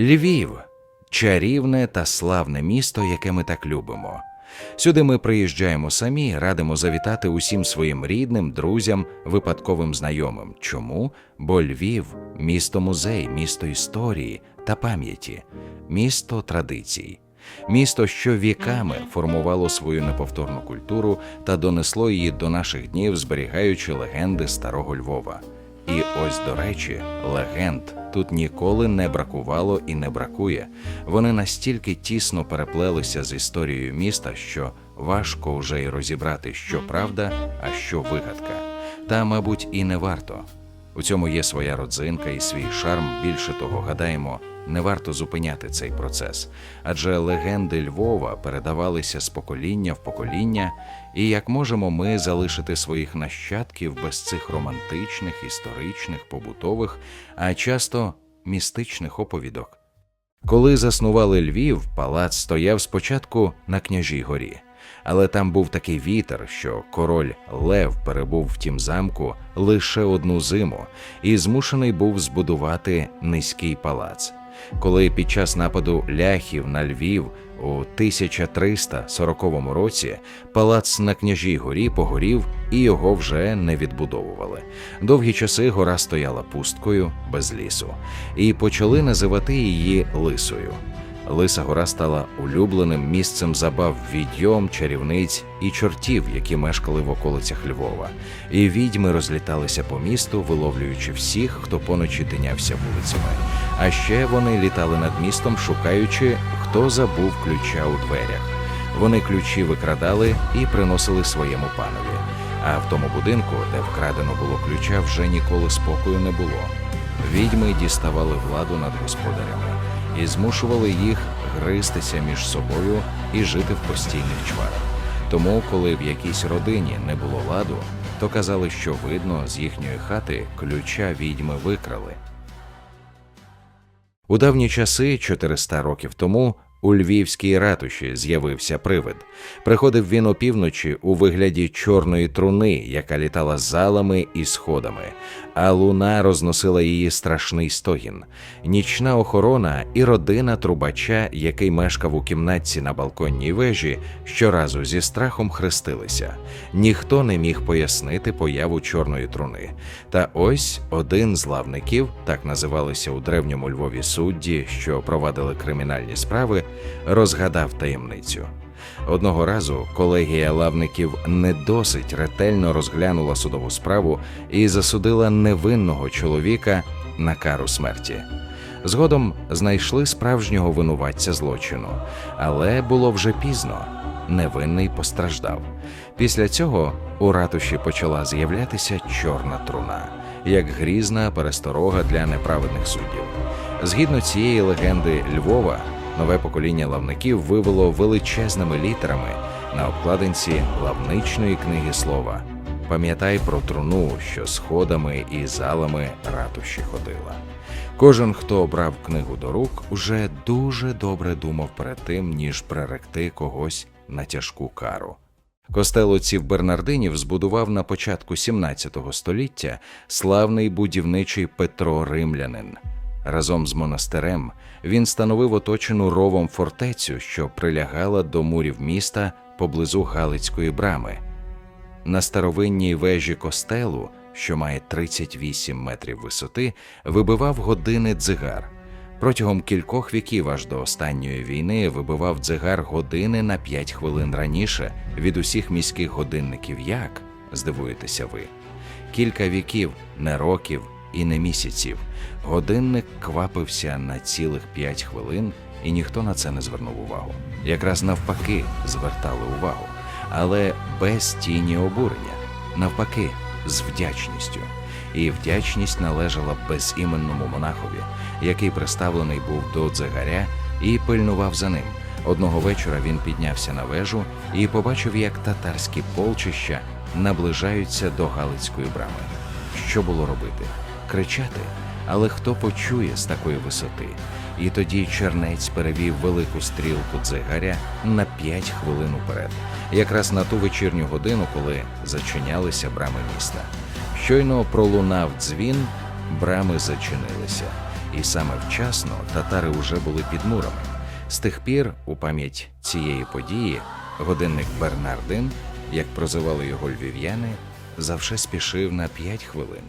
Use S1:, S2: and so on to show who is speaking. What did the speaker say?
S1: Львів чарівне та славне місто, яке ми так любимо. Сюди ми приїжджаємо самі, радимо завітати усім своїм рідним, друзям, випадковим знайомим. Чому? Бо Львів місто музей, місто історії та пам'яті, місто традицій. Місто, що віками формувало свою неповторну культуру та донесло її до наших днів, зберігаючи легенди старого Львова. І ось, до речі, легенд тут ніколи не бракувало і не бракує. Вони настільки тісно переплелися з історією міста, що важко вже й розібрати, що правда, а що вигадка. Та, мабуть, і не варто. У цьому є своя родзинка і свій шарм. Більше того, гадаємо, не варто зупиняти цей процес, адже легенди Львова передавалися з покоління в покоління, і як можемо ми залишити своїх нащадків без цих романтичних, історичних, побутових, а часто містичних оповідок. Коли заснували Львів, палац стояв спочатку на княжій горі. Але там був такий вітер, що король Лев перебув в тім замку лише одну зиму і змушений був збудувати низький палац. Коли під час нападу ляхів на Львів у 1340 році палац на княжій горі погорів і його вже не відбудовували. Довгі часи гора стояла пусткою без лісу, і почали називати її Лисою. Лиса гора стала улюбленим місцем забав відьом, чарівниць і чортів, які мешкали в околицях Львова. І відьми розліталися по місту, виловлюючи всіх, хто поночі тинявся вулицями. А ще вони літали над містом, шукаючи, хто забув ключа у дверях. Вони ключі викрадали і приносили своєму панові. А в тому будинку, де вкрадено було ключа, вже ніколи спокою не було. Відьми діставали владу над господарями і змушували їх гристися між собою і жити в постійних чварах. Тому, коли в якійсь родині не було ладу, то казали, що видно з їхньої хати ключа відьми викрали. У давні часи, 400 років тому, у львівській ратуші з'явився привид. Приходив він опівночі у вигляді чорної труни, яка літала залами і сходами, а луна розносила її страшний стогін. Нічна охорона і родина трубача, який мешкав у кімнатці на балконній вежі, щоразу зі страхом хрестилися. Ніхто не міг пояснити появу чорної труни. Та ось один з лавників, так називалися у древньому Львові судді, що провадили кримінальні справи, розгадав таємницю. Одного разу колегія лавників не досить ретельно розглянула судову справу і засудила невинного чоловіка на кару смерті. Згодом знайшли справжнього винуватця злочину, але було вже пізно. Невинний постраждав. Після цього у ратуші почала з'являтися чорна труна, як грізна пересторога для неправедних суддів. Згідно цієї легенди Львова, нове покоління лавників вивело величезними літерами на обкладинці лавничної книги слова. Пам'ятай про труну, що сходами і залами ратуші ходила. Кожен, хто обрав книгу до рук, уже дуже добре думав перед тим, ніж приректи когось на тяжку кару. Костел отців Бернардинів збудував на початку 17 століття славний будівничий Петро Римлянин. Разом з монастирем він становив оточену ровом фортецю, що прилягала до мурів міста поблизу Галицької брами. На старовинній вежі костелу, що має 38 метрів висоти, вибивав години дзигар. Протягом кількох віків аж до останньої війни вибивав дзигар години на 5 хвилин раніше від усіх міських годинників. Як здивуєтеся ви? Кілька віків, не років і не місяців. Годинник квапився на цілих 5 хвилин, і ніхто на це не звернув увагу. Якраз навпаки звертали увагу, але без тіні обурення, навпаки, з вдячністю. І вдячність належала безіменному монахові, який приставлений був до дзигаря і пильнував за ним. Одного вечора він піднявся на вежу і побачив, як татарські полчища наближаються до Галицької брами. Що було робити? Кричати, але хто почує з такої висоти? І тоді чернець перевів велику стрілку дзигаря на п'ять хвилин уперед, якраз на ту вечірню годину, коли зачинялися брами міста. Щойно пролунав дзвін, брами зачинилися, і саме вчасно татари уже були під мурами. З тих пір, у пам'ять цієї події, годинник Бернардин, як прозивали його львів'яни, завше спішив на 5 хвилин.